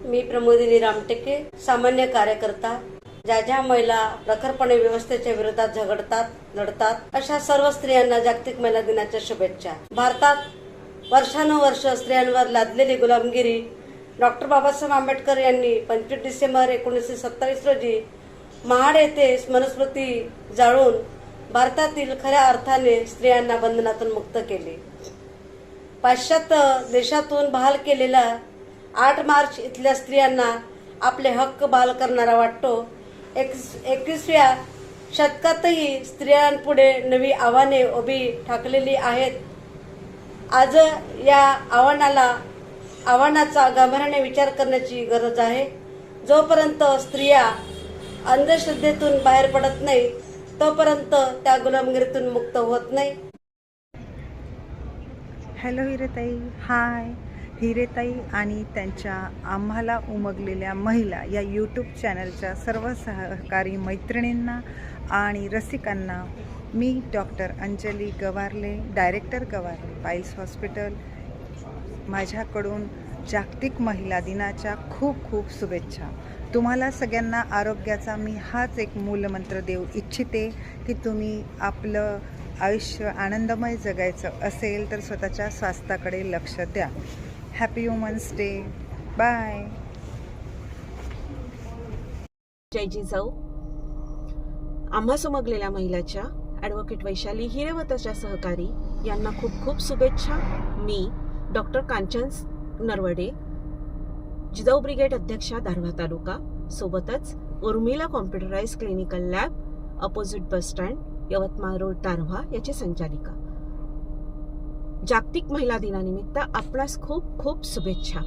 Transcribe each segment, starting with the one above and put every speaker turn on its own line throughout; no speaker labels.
मी प्रमोदिनी रामटेके सामान्य कार्यकर्ता. ज्या ज्या महिला प्रखरपणे व्यवस्थेच्या विरोधात झगडतात लढतात अशा सर्व स्त्रियांना जागतिक महिला दिनाच्या शुभेच्छा. भारतात वर्षानुवर्ष स्त्रियांवर लादलेली गुलामगिरी डॉक्टर बाबासाहेब आंबेडकर यांनी पंचवीस डिसेंबर एकोणीसशे सत्तावीस रोजी महाड येथे स्मरस्मृती जाळून भारतातील खऱ्या अर्थाने स्त्रियांना बंधनातून मुक्त केले. पाश्चात्य देशातून बहाल केलेला आठ मार्च इथल्या स्त्रियांना आपले हक्क बाल करणारा वाटतो. एक एकविसव्या शतकातही स्त्रियांपुढे नवी आव्हाने उभी ठाकलेली आहेत. आज या आव्हानाला आव्हानाचा गांभीर्याने विचार करण्याची गरज आहे. जोपर्यंत स्त्रिया अंधश्रद्धेतून बाहेर पडत नाही तोपर्यंत त्या गुलामगिरीतून मुक्त होत नाही.
हॅलो हिरताई हाय. हिरेताई आणि त्यांच्या आम्हाला उमगलेल्या महिला या यूट्यूब चॅनलच्या सर्व सहकारी मैत्रिणींना आणि रसिकांना मी doctor Anjali Gawarle director Gawarle piles hospital माझ्याकडून जागतिक महिला दिनाच्या खूप खूप शुभेच्छा. तुम्हाला सगळ्यांना आरोग्याचा मी हाच एक मूलमंत्र देऊ इच्छिते की तुम्ही आपलं आयुष्य आनंदमय जगायचं असेल तर स्वतःच्या स्वास्थ्याकडे लक्ष द्या. हॅपी वुमन्स डे बाय
जय जिजाऊ आम्हा सुमगलेल्या महिलाच्या ॲडव्होकेट वैशाली हिरेवताच्या सहकारी यांना खूप खूप शुभेच्छा. मी डॉक्टर कांचन नरवडे जिजाऊ ब्रिगेड अध्यक्षा धारवा तालुका सोबतच Urmila computerise clinical lab opposite bus stand Yavatmal road Darwha याची संचालिका. जागतिक महिला दिनानिमित्त आपणास खूप खूप शुभेच्छा.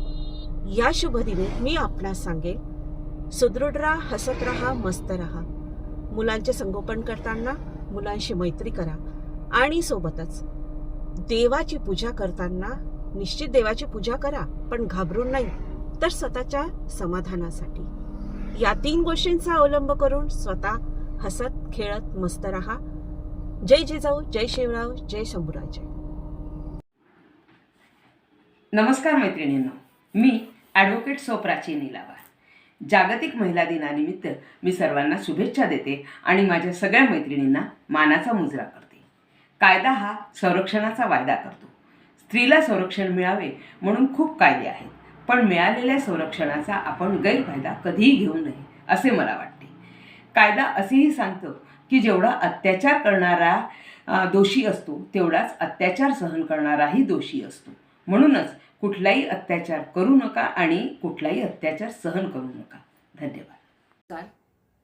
या शुभदिनी मी आपणास सांगेल सुदृढ राहा हसत राहा मस्त राहा. मुलांचे संगोपन करताना मुलांशी मैत्री करा आणि सोबतच देवाची पूजा करताना निश्चित देवाची पूजा करा पण घाबरून नाही तर स्वतःच्या समाधानासाठी. या तीन गोष्टींचा अवलंब करून स्वतः हसत खेळत मस्त राहा. जय जिजाऊ जय शिवराव जय शंभूराजे.
नमस्कार मैत्रिणींनो मी ॲडव्होकेट सोप्राची निलावार जागतिक महिला दिनानिमित्त मी सर्वांना शुभेच्छा देते आणि माझ्या सगळ्या मैत्रिणींना मानाचा मुजरा करते. कायदा हा संरक्षणाचा वायदा करतो. स्त्रीला संरक्षण मिळावे म्हणून खूप कायदे आहेत पण मिळालेल्या संरक्षणाचा आपण गैरफायदा कधीही घेऊ नये असे मला वाटते. कायदा असेही सांगतो की जेवढा अत्याचार करणारा दोषी असतो तेवढाच अत्याचार सहन करणाराही दोषी असतो. म्हणूनच कुठलाही अत्याचार करू नका आणि कुठलाही अत्याचार सहन करू नका. धन्यवाद.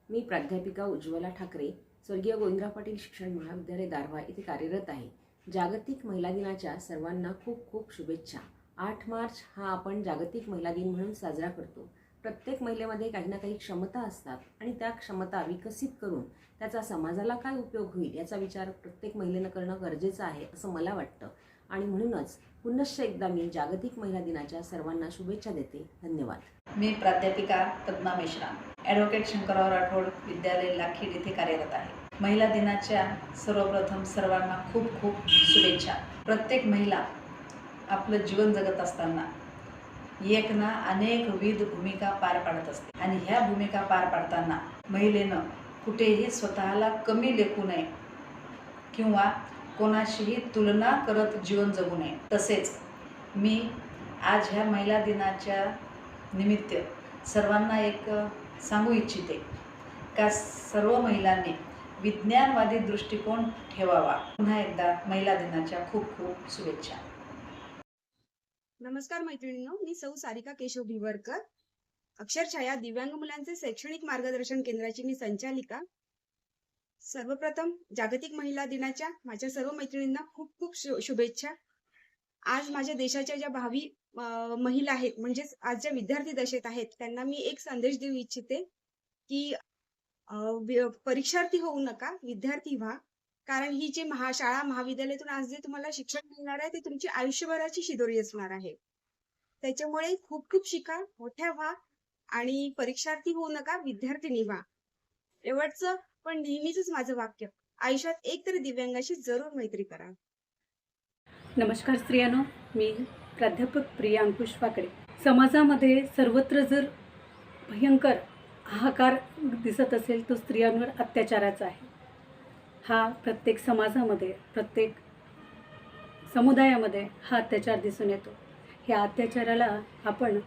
मी प्राध्यापिका उज्ज्वला ठाकरे स्वर्गीय गोविंदराव पाटील शिक्षण महाविद्यालय दारव्हा येथे कार्यरत आहे. जागतिक महिला दिनाच्या सर्वांना खूप खूप शुभेच्छा. आठ मार्च हा आपण जागतिक महिला दिन म्हणून साजरा करतो. प्रत्येक महिलेमध्ये काही ना काही क्षमता असतात आणि त्या क्षमता विकसित करून त्याचा समाजाला काय उपयोग होईल याचा विचार प्रत्येक महिलेनं करणं गरजेचं आहे असं मला वाटतं. आणि म्हणूनच पुनश्च एकदा मी जागतिक महिला दिनाच्या सर्वांना शुभेच्छा देते. धन्यवाद.
मी प्राध्यापिका पद्मा मेश्राम ॲडव्होकेट शंकरराव राठोड विद्यालय लाखीड येथे कार्यरत आहे. महिला दिनाच्या सर्वप्रथम सर्वांना खूप खूप शुभेच्छा. प्रत्येक महिला आपलं जीवन जगत असताना एक ना अनेक विविध भूमिका पार पाडत असते. आणि ह्या भूमिका पार पाडताना महिलेनं कुठेही स्वतःला कमी लेखू नये किंवा कोणाशीही तुलना करत जीवन जगू नये. तसेच मी आज ह्या महिला दिनाच्या निमित्त सर्वांना एक सांगू इच्छिते का सर्व महिलांनी विज्ञानवादी दृष्टिकोन ठेवावा. पुन्हा एकदा महिला दिनाच्या खूप खूप शुभेच्छा.
नमस्कार मैत्रिणींनो मी सौ सारिका केशव भिवरकर. अक्षरशः दिव्यांग मुलांचे शैक्षणिक मार्गदर्शन केंद्राची मी संचालिका. सर्वप्रथम जागतिक महिला दिनाच्या माझ्या सर्व मैत्रिणींना खूप खूप शुभेच्छा. आज माझ्या देशाच्या ज्या भावी महिला आहेत म्हणजेच आज ज्या विद्यार्थी दशेत आहेत त्यांना मी एक संदेश देऊ इच्छिते की परीक्षार्थी होऊ नका विद्यार्थी व्हा. कारण ही जी महा शाळा महाविद्यालयातून आज जे तुम्हाला शिक्षण मिळणार आहे ते तुमची आयुष्यभराची शिदोरी असणार आहे. त्याच्यामुळे खूप खूप शिका मोठ्या व्हा आणि परीक्षार्थी होऊ नका विद्यार्थिनी व्हा. एवढचं पण नेहमीच माझं वाक्य आयुष्यात एक तरी दिव्यांगाशी जरूर मैत्री करा.
नमस्कार स्त्रियांनो मी प्राध्यापक प्रिया अंकुश वाकडे समाजामध्ये सर्वत्र जर भयंकर हाहाकार दिसत असेल तो स्त्रियांवर अत्याचाराचा आहे. हा प्रत्येक समाजामध्ये प्रत्येक समुदायामध्ये हा अत्याचार दिसून येतो. ह्या अत्याचाराला आपण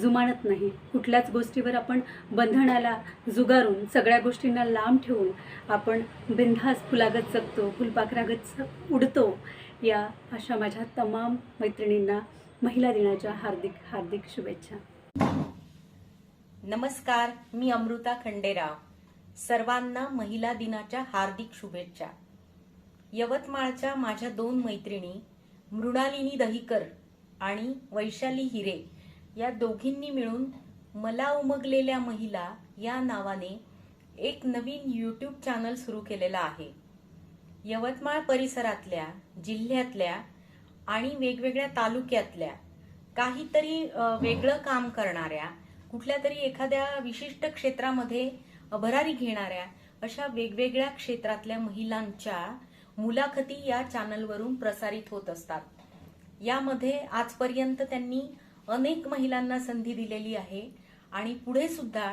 जुमानत नाही. कुठल्याच गोष्टीवर आपण बंधनाला जुगारून सगळ्या गोष्टींना लांब ठेवून आपण बिनधास्त फुलागत जगतो फुलपाखरागत उडतो या अशा माझ्या तमाम मैत्रिणींना महिला दिनाच्या हार्दिक हार्दिक शुभेच्छा.
नमस्कार मी अमृता खंडेराव. सर्वांना महिला दिनाच्या हार्दिक शुभेच्छा. यवतमाळच्या माझ्या दोन मैत्रिणी मृणालिनी दहिकर आणि वैशाली हिरे या दोघींनी मिळून मला उमगलेल्या महिला या नावाने एक नवीन यूट्यूब चॅनल सुरू केलेला आहे. यवतमाळ परिसरातल्या जिल्ह्यातल्या आणि वेगवेगळ्या तालुक्यातल्या काहीतरी वेगळं काम करणाऱ्या कुठल्या तरी एखाद्या विशिष्ट क्षेत्रामध्ये भरारी घेणाऱ्या अशा वेगवेगळ्या क्षेत्रातल्या महिलांच्या मुलाखती या चॅनलवरून प्रसारित होत असतात. यामध्ये आजपर्यंत त्यांनी अनेक महिलांना संधी दिलेली आहे. आणि पुढे सुद्धा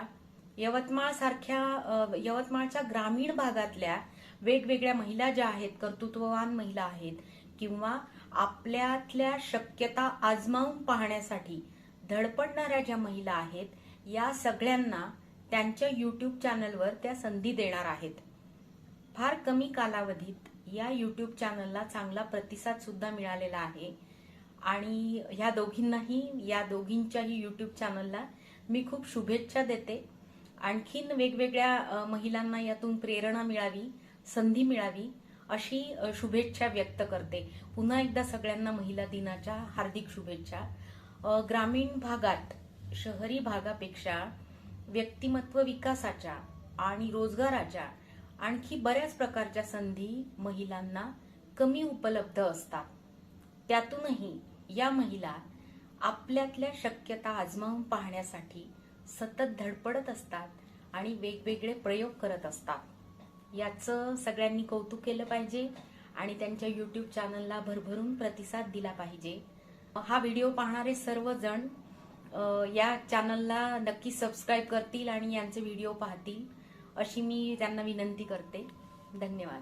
यवतमाळ सारख्या यवतमाळच्या ग्रामीण भागातल्या वेगवेगळ्या महिला ज्या आहेत कर्तृत्ववान महिला आहेत किंवा आपल्यातल्या शक्यता आजमावून पाहण्यासाठी धडपडणाऱ्या ज्या महिला आहेत या सगळ्यांना त्यांच्या युट्यूब चॅनलवर त्या संधी देणार आहेत. फार कमी कालावधीत या युट्यूब चॅनलला चांगला प्रतिसाद सुद्धा मिळालेला आहे. आणि ह्या दोघींनाही या दोघींच्याही युट्यूब चॅनलला मी खूप शुभेच्छा देते. आणखीन वेगवेगळ्या महिलांना यातून प्रेरणा मिळावी संधी मिळावी अशी शुभेच्छा व्यक्त करते. पुन्हा एकदा सगळ्यांना महिला दिनाच्या हार्दिक शुभेच्छा. ग्रामीण भागात शहरी भागापेक्षा व्यक्तिमत्व विकासाच्या आणि रोजगाराच्या आणखी बऱ्याच प्रकारच्या संधी महिलांना कमी उपलब्ध असतात. त्यातूनही या महिला आपल्यातल्या शक्यता आजमावून पाहण्यासाठी सतत धडपडत असतात आणि वेगवेगळे प्रयोग करत असतात. याचं सगळ्यांनी कौतुक केलं पाहिजे आणि त्यांच्या युट्यूब चॅनलला भरभरून प्रतिसाद दिला पाहिजे. हा व्हिडिओ पाहणारे सर्वजण या चॅनलला नक्की सबस्क्राईब करतील आणि यांचे व्हिडिओ पाहतील अशी मी त्यांना विनंती करते. धन्यवाद.